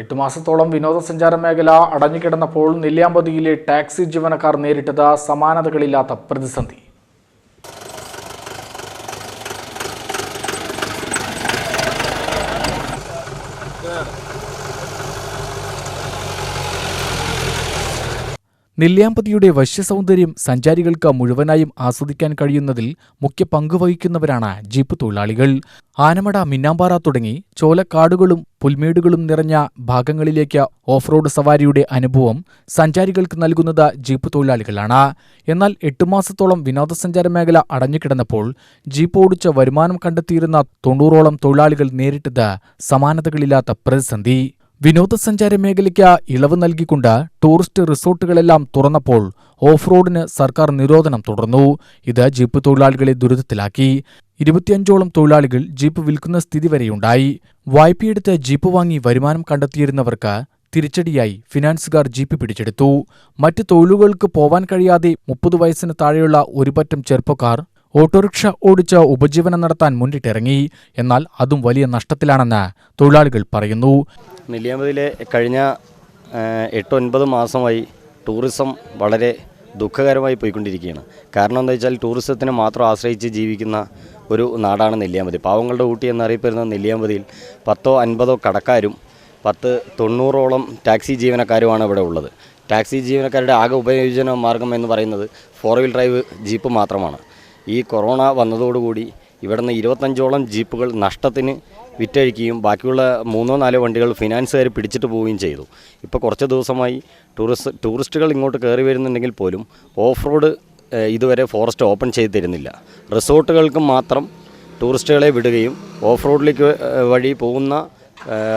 എട്ട് മാസത്തോളം വിനോദസഞ്ചാര മേഖല അടഞ്ഞുകിടന്നപ്പോൾ നെല്ലിയാമ്പതിയിലെ ടാക്സി ജീവനക്കാർ നേരിട്ടത് സമാനതകളില്ലാത്ത പ്രതിസന്ധി. നെല്ലിയാമ്പതിയുടെ വശ്യസൗന്ദര്യം സഞ്ചാരികൾക്ക് മുഴുവനായും ആസ്വദിക്കാൻ കഴിയുന്നതിൽ മുഖ്യ പങ്കുവഹിക്കുന്നവരാണ് ജീപ്പ് തൊഴിലാളികൾ. ആനമട മിന്നാമ്പാറ തുടങ്ങി ചോലക്കാടുകളും പുൽമേടുകളും നിറഞ്ഞ ഭാഗങ്ങളിലേക്ക് ഓഫ് റോഡ് സവാരിയുടെ അനുഭവം സഞ്ചാരികൾക്ക് നൽകുന്നത് ജീപ്പ് തൊഴിലാളികളാണ്. എന്നാൽ എട്ടു മാസത്തോളം വിനോദസഞ്ചാര മേഖല അടഞ്ഞുകിടന്നപ്പോൾ ജീപ്പ് ഓടിച്ച വരുമാനം കണ്ടെത്തിയിരുന്ന തൊണ്ണൂറോളം തൊഴിലാളികൾ നേരിട്ടത് സമാനതകളില്ലാത്ത പ്രതിസന്ധി. വിനോദസഞ്ചാര മേഖലയ്ക്ക് ഇളവ് നൽകിക്കൊണ്ട് ടൂറിസ്റ്റ് റിസോർട്ടുകളെല്ലാം തുറന്നപ്പോൾ ഓഫ് റോഡിന് സർക്കാർ നിരോധനം തുടർന്നു. ഇത് ജീപ്പ് തൊഴിലാളികളെ ദുരിതത്തിലാക്കി. ഇരുപത്തിയഞ്ചോളം തൊഴിലാളികൾ ജീപ്പ് വിൽക്കുന്ന സ്ഥിതി വരെയുണ്ടായി. വായ്പയെടുത്ത് ജീപ്പ് വാങ്ങി വരുമാനം കണ്ടെത്തിയിരുന്നവർക്ക് തിരിച്ചടിയായി ഫിനാൻസുകാർ ജീപ്പ് പിടിച്ചെടുത്തു. മറ്റ് തൊഴിലുകൾക്ക് പോവാൻ കഴിയാതെ മുപ്പത് വയസ്സിന് താഴെയുള്ള ഒരുപറ്റം ചെറുപ്പക്കാർ ഓട്ടോറിക്ഷ ഓടിച്ച് ഉപജീവനം നടത്താൻ മുന്നിട്ടിറങ്ങി. എന്നാൽ അതും വലിയ നഷ്ടത്തിലാണെന്ന് തൊഴിലാളികൾ പറയുന്നു. നെല്ലിയാമ്പതിയിലെ കഴിഞ്ഞ എട്ട് ഒൻപത് മാസമായി ടൂറിസം വളരെ ദുഃഖകരമായി പോയിക്കൊണ്ടിരിക്കുകയാണ്. കാരണം എന്താ വെച്ചാൽ ടൂറിസത്തിനെ മാത്രം ആശ്രയിച്ച് ജീവിക്കുന്ന ഒരു നാടാണ് നെല്ലിയാമ്പതി. പാവങ്ങളുടെ ഊട്ടി എന്നറിയപ്പെടുന്ന നെല്ലിയാമ്പതിയിൽ പത്തോ അൻപതോ കടക്കാരും പത്ത് തൊണ്ണൂറോളം ടാക്സി ജീവനക്കാരുമാണ് ഇവിടെ ഉള്ളത്. ടാക്സി ജീവനക്കാരുടെ ആകെ ഉപയോജന മാർഗം എന്ന് പറയുന്നത് ഫോർ വീൽ ഡ്രൈവ് ജീപ്പ് മാത്രമാണ്. ഈ കൊറോണ വന്നതോടുകൂടി ഇവിടുന്ന് ഇരുപത്തഞ്ചോളം ജീപ്പുകൾ നഷ്ടത്തിന് വിറ്റഴിക്കുകയും ബാക്കിയുള്ള മൂന്നോ നാലോ വണ്ടികൾ ഫിനാൻസുകാർ പിടിച്ചിട്ട് പോവുകയും ചെയ്തു. ഇപ്പോൾ കുറച്ച് ദിവസമായി ടൂറിസ്റ്റ് ടൂറിസ്റ്റുകൾ ഇങ്ങോട്ട് കയറി വരുന്നുണ്ടെങ്കിൽ പോലും ഓഫ് റോഡ് ഇതുവരെ ഫോറസ്റ്റ് ഓപ്പൺ ചെയ്ത് തരുന്നില്ല റിസോർട്ടുകൾക്ക് മാത്രം ടൂറിസ്റ്റുകളെ വിടുകയും ഓഫ് റോഡിലേക്ക് വഴി പോകുന്ന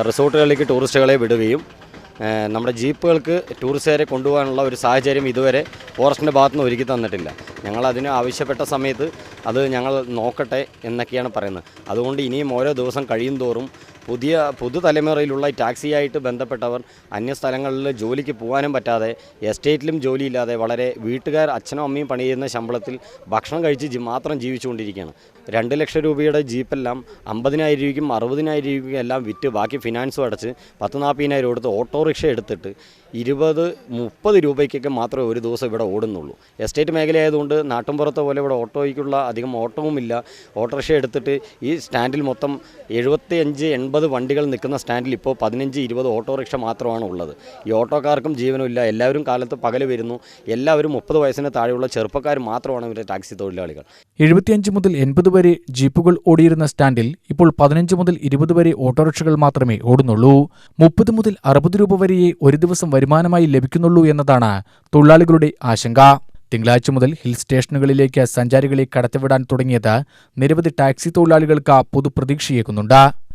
റിസോർട്ടുകളിലേക്ക് ടൂറിസ്റ്റുകളെ വിടുകയും നമ്മുടെ ജീപ്പുകൾക്ക് ടൂറിസ്റ്റുകാരെ കൊണ്ടുപോകാനുള്ള ഒരു സാഹചര്യം ഇതുവരെ ഫോറസ്റ്റിന്റെ ഭാഗത്തുനിന്ന് ഒരുക്കി തന്നിട്ടില്ല. ഞങ്ങൾ അതിന് ആവശ്യപ്പെട്ട സമയത്ത് അത് ഞങ്ങൾ നോക്കട്ടെ എന്നൊക്കെയാണ് പറയുന്നത്. അതുകൊണ്ട് ഇനിയും ഓരോ ദിവസം കഴിയും തോറും പുതിയ പുതുതലമുറയിലുള്ള ടാക്സിയായിട്ട് ബന്ധപ്പെട്ടവർ അന്യ സ്ഥലങ്ങളിൽ ജോലിക്ക് പോകാനും പറ്റാതെ എസ്റ്റേറ്റിലും ജോലിയില്ലാതെ വളരെ വീട്ടുകാർ അച്ഛനും അമ്മയും പണി ചെയ്യുന്ന ശമ്പളത്തിൽ ഭക്ഷണം കഴിച്ച് മാത്രം ജീവിച്ചുകൊണ്ടിരിക്കുകയാണ്. രണ്ട് ലക്ഷം രൂപയുടെ ജീപ്പെല്ലാം അമ്പതിനായിരം രൂപയ്ക്കും അറുപതിനായിരം രൂപയ്ക്കും എല്ലാം വിറ്റ് ബാക്കി ഫിനാൻസും അടച്ച് പത്ത് നാൽപ്പതിനായിരം എടുത്ത് ഓട്ടോറിക്ഷ എടുത്തിട്ട് ഇരുപത് മുപ്പത് രൂപയ്ക്കൊക്കെ മാത്രമേ ഒരു ദിവസം ഇവിടെ ഓടുന്നുള്ളൂ. എസ്റ്റേറ്റ് മേഖലയായതുകൊണ്ട് നാട്ടിൻപുറത്തെ പോലെ ഇവിടെ ഓട്ടോയ്ക്കുള്ള അധികം ഓട്ടവുമില്ല. ഓട്ടോറിക്ഷ എടുത്തിട്ട് ഈ സ്റ്റാൻഡിൽ മൊത്തം എഴുപത്തി അഞ്ച് എൺപത് വണ്ടികൾ നിൽക്കുന്ന സ്റ്റാൻഡിൽ ഇപ്പോൾ പതിനഞ്ച് ഇരുപത് ഓട്ടോറിക്ഷ മാത്രമാണ് ഉള്ളത്. ഈ ഓട്ടോക്കാർക്കും ജീവനുമില്ല എല്ലാവരും കാലത്ത് പകൽ വരുന്നു. എല്ലാവരും മുപ്പത് വയസ്സിന് താഴെയുള്ള ചെറുപ്പക്കാർ മാത്രമാണ് ഇവരുടെ ടാക്സി തൊഴിലാളികൾ. എഴുപത്തിയഞ്ച് മുതൽ എൺപത് വരെ ജീപ്പുകൾ ഓടിയിരുന്ന സ്റ്റാൻഡിൽ ഇപ്പോൾ പതിനഞ്ച് മുതൽ ഇരുപത് വരെ ഓട്ടോറിക്ഷകൾ മാത്രമേ ഓടുന്നുള്ളൂ. മുപ്പത് മുതൽ അറുപത് രൂപ വരെയേ ഒരു ദിവസം വരുമാനമായി ലഭിക്കുന്നുള്ളൂ എന്നതാണ് തൊഴിലാളികളുടെ ആശങ്ക. തിങ്കളാഴ്ച മുതൽ ഹിൽ സ്റ്റേഷനുകളിലേക്ക് സഞ്ചാരികളെ കടത്തിവിടാൻ തുടങ്ങിയത് നിരവധി ടാക്സി തൊഴിലാളികൾക്ക് പുതുപ്രതീക്ഷയേക്കുന്നുണ്ട്